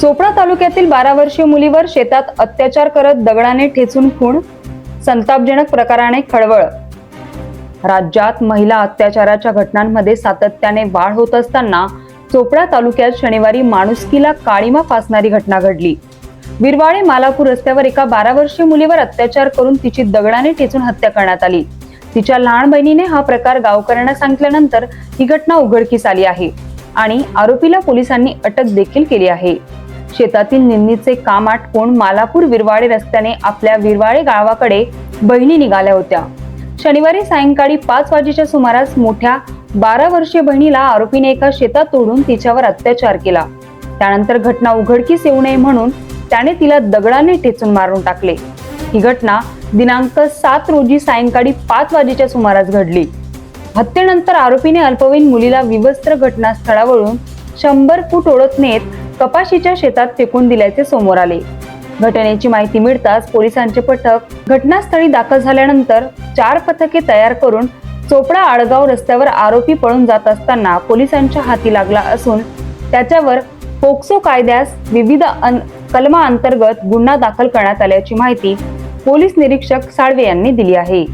चोपडा तालुक्यातील बारा वर्षीय मुलीवर शेतात अत्याचार करत दगडाने ठेचून खून संतापजनक प्रकाराने खळबळ. राज्यात महिला अत्याचाराच्या घटनांमध्ये सातत्याने वाढ होत असताना चोपडा तालुक्यात शनिवारी माणुसकीला काळीमा फासणारी घटना घडली. विरवाळे मालापूर रस्त्यावर एका बारा वर्षीय मुलीवर अत्याचार करून तिची दगडाने ठेचून हत्या करण्यात आली. तिच्या लहान बहिणीने हा प्रकार गावकऱ्यांना सांगितल्यानंतर ही घटना उघडकीस आली आहे आणि आरोपीला पोलिसांनी अटक देखील केली आहे. शेतातील निंदीचे काम आटपून मालापूर विरवाडे रस्त्याने आपल्या विरवाळे गावाकडे बहिणी निघाल्या होत्या. शनिवारी सायंकाळी पाच वाजेच्या सुमारास मोठ्या बारा वर्षीय बहिणीला आरोपीने एका शेतात तोडून तिच्यावर अत्याचार केला. त्यानंतर घटना उघडकीस येऊ नये म्हणून त्याने तिला दगडाने ठेचून मारून टाकले. ही घटना दिनांक सात रोजी सायंकाळी पाच वाजेच्या सुमारास घडली. हत्येनंतर आरोपीने अल्पवयीन मुलीला विवस्त्र घटनास्थळावरून शंभर फूट ओढत नेत कपाशीच्या शेतात फेकून दिल्याचे समोर आले. घटनेची माहिती मिळताच पोलिसांचे पथक घटनास्थळी दाखल झाल्यानंतर चार पथके तयार करून चोपडा आडगाव रस्त्यावर आरोपी पळून जात असताना पोलिसांच्या हाती लागला असून त्याच्यावर पोक्सो कायद्यास विविध अन कलमा अंतर्गत गुन्हा दाखल करण्यात आल्याची माहिती पोलीस निरीक्षक साळवे यांनी दिली आहे.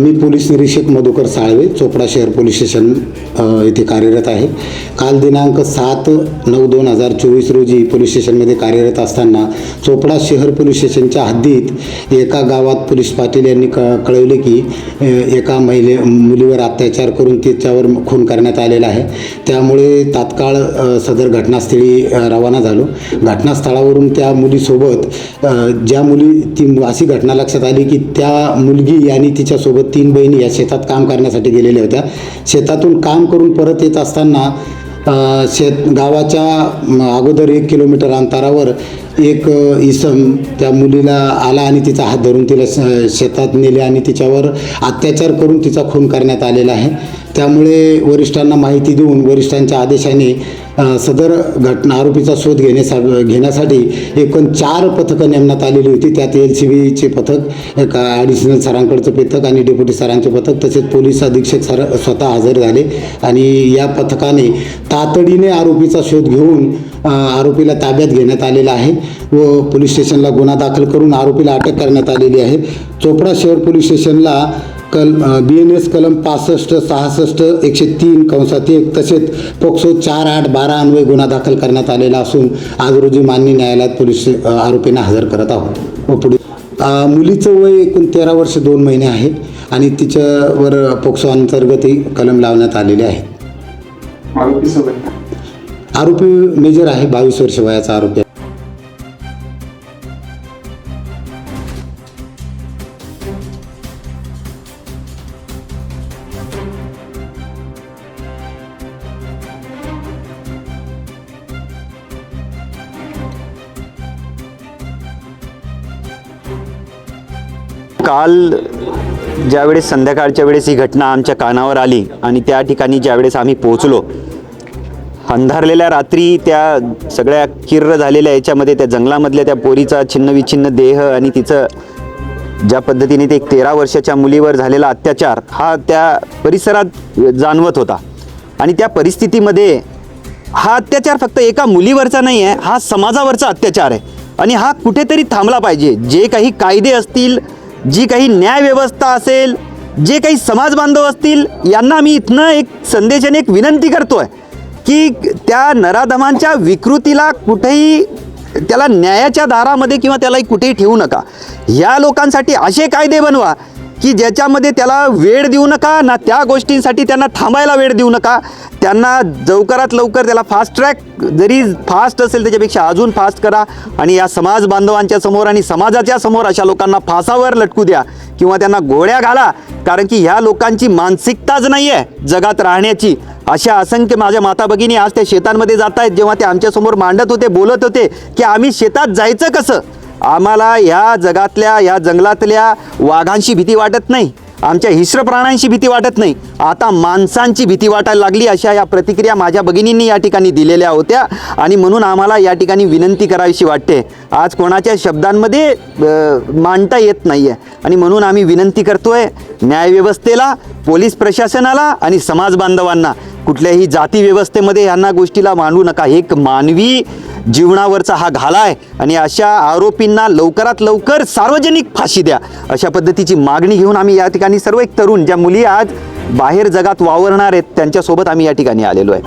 मी पोलीस निरीक्षक मधुकर साळवे चोपडा शहर पोलीस स्टेशन येथे कार्यरत आहे. काल दिनांक सात नऊ दोन हजार चोवीस रोजी पोलीस स्टेशनमध्ये कार्यरत असताना चोपडा शहर पोलीस स्टेशनच्या हद्दीत एका गावात पोलीस पाटील यांनी क कळवले की एका महिले मुलीवर अत्याचार करून तिच्यावर खून करण्यात आलेला आहे. त्यामुळे तात्काळ सदर घटनास्थळी रवाना झालो. घटनास्थळावरून त्या मुलीसोबत ज्या मुली ती अशी घटना लक्षात आली की त्या मुलगी आणि तिच्यासोबत तीन बहिणी या शेतात काम करण्यासाठी गेलेल्या होत्या. शेतातून काम करून परत येत असताना शेत गावाच्या अगोदर एक किलोमीटर अंतरावर एक इसम त्या मुलीला आला आणि तिचा हात धरून तिला शेतात नेले आणि तिच्यावर अत्याचार करून तिचा खून करण्यात आलेला आहे. त्यामुळे वरिष्ठांना माहिती देऊन वरिष्ठांच्या आदेशाने सदर घटना आरोपीचा शोध घेण्यासा घेण्यासाठी एकूण चार पथकं नेमण्यात आलेली होती. त्यात एल सी बीचे पथक एका ॲडिशनल सरांकडचं पथक आणि डेप्युटी सरांचे पथक तसेच पोलीस अधीक्षक सर स्वतः हजर झाले. आणि या पथकाने तातडीने आरोपीचा शोध घेऊन आरोपीला ताब्यात घेण्यात आलेला आहे व पोलीस स्टेशनला गुन्हा दाखल करून आरोपीला अटक करण्यात आलेली आहे. चोपडा शहर पोलीस स्टेशनला कल बी एन एस कलम पासष्ट सहासष्ट एकशे तीन कंसात एक तसेच पोक्सो चार आठ बारा अन्वय गुन्हा दाखल करण्यात आलेला असून आज रोजी मान्य न्यायालयात पोलीस आरोपींना हजर करत आहोत. व पुढे मुलीचं वय एकूण तेरा वर्ष दोन महिने आहे आणि तिच्यावर पोक्सो अंतर्गतही कलम लावण्यात आलेले आहेत आरोपीसोबत आरोपी मेजर आहे बावीस वर्ष वयाचा आरोपी काल ज्यावेळेस संध्याकाळच्या वेळेस ही घटना आमच्या कानावर आली आणि त्या ठिकाणी ज्यावेळेस आम्ही पोहोचलो अंधारलेल्या रात्री त्या सगळ्या किर्र झालेल्या याच्यामध्ये त्या जंगलामधल्या त्या पोरीचा छिन्नविछिन्न देह आणि तिचं ज्या पद्धतीने ते एक तेरा वर्षाच्या मुलीवर झालेला अत्याचार हा त्या परिसरात जाणवत होता. आणि त्या परिस्थितीमध्ये हा अत्याचार फक्त एका मुलीवरचा नाही आहे हा समाजावरचा अत्याचार आहे. आणि हा कुठेतरी थांबला पाहिजे. जे काही कायदे असतील जी काही न्यायव्यवस्था असेल जे काही समाज बांधव असतील यांना मी इथनं एक संदेशाने एक विनंती करतोय की त्या नराधमांच्या विकृतीला कुठेही त्याला न्यायाच्या दारामध्ये किंवा त्याला कुठेही ठेवू नका. या लोकांसाठी असे कायदे बनवा की ज्याच्यामध्ये त्याला वेळ देऊ नका ना त्या गोष्टींसाठी त्यांना थांबायला वेळ देऊ नका. त्यांना लवकरात लवकर त्याला फास्ट ट्रॅक जरी फास्ट असेल त्याच्यापेक्षा अजून फास्ट करा आणि या समाज बांधवांच्या समोर आणि समाजाच्या समोर अशा लोकांना फासावर लटकू द्या किंवा त्यांना गोळ्या घाला. कारण की ह्या लोकांची मानसिकताच नाही आहे जगात राहण्याची. अशा असंख्य माझ्या माता भगिनी आज त्या शेतांमध्ये जात आहेत जेव्हा ते आमच्यासमोर मांडत होते बोलत होते की आम्ही शेतात जायचं कसं? आम्हाला ह्या जगातल्या या जंगलातल्या वाघांशी भीती वाटत नाही. आमच्या हिस्र प्राण्यांशी भीती वाटत नाही. आता माणसांची भीती वाटायला लागली अशा या प्रतिक्रिया माझ्या भगिनींनी या ठिकाणी दिलेल्या होत्या आणि म्हणून आम्हाला या ठिकाणी विनंती करावीशी वाटते. आज कोणाच्या शब्दांमध्ये मांडता येत नाही आहे आणि म्हणून आम्ही विनंती करतो आहे न्यायव्यवस्थेला पोलीस प्रशासनाला आणि समाज बांधवांना कुठल्याही जाती व्यवस्थेमध्ये यांना गोष्टीला मांडू नका. एक मानवी जीवनावरचा हा घाला आहे. आणि अशा आरोपींना लवकरात लवकर सार्वजनिक फाशी द्या. अशा पद्धतीची मागणी घेऊन आम्ही या ठिकाणी सर्व एक तरुण ज्या मुली आज बाहेर जगात वावरणार आहेत त्यांच्यासोबत आम्ही या ठिकाणी आलेलो आहे.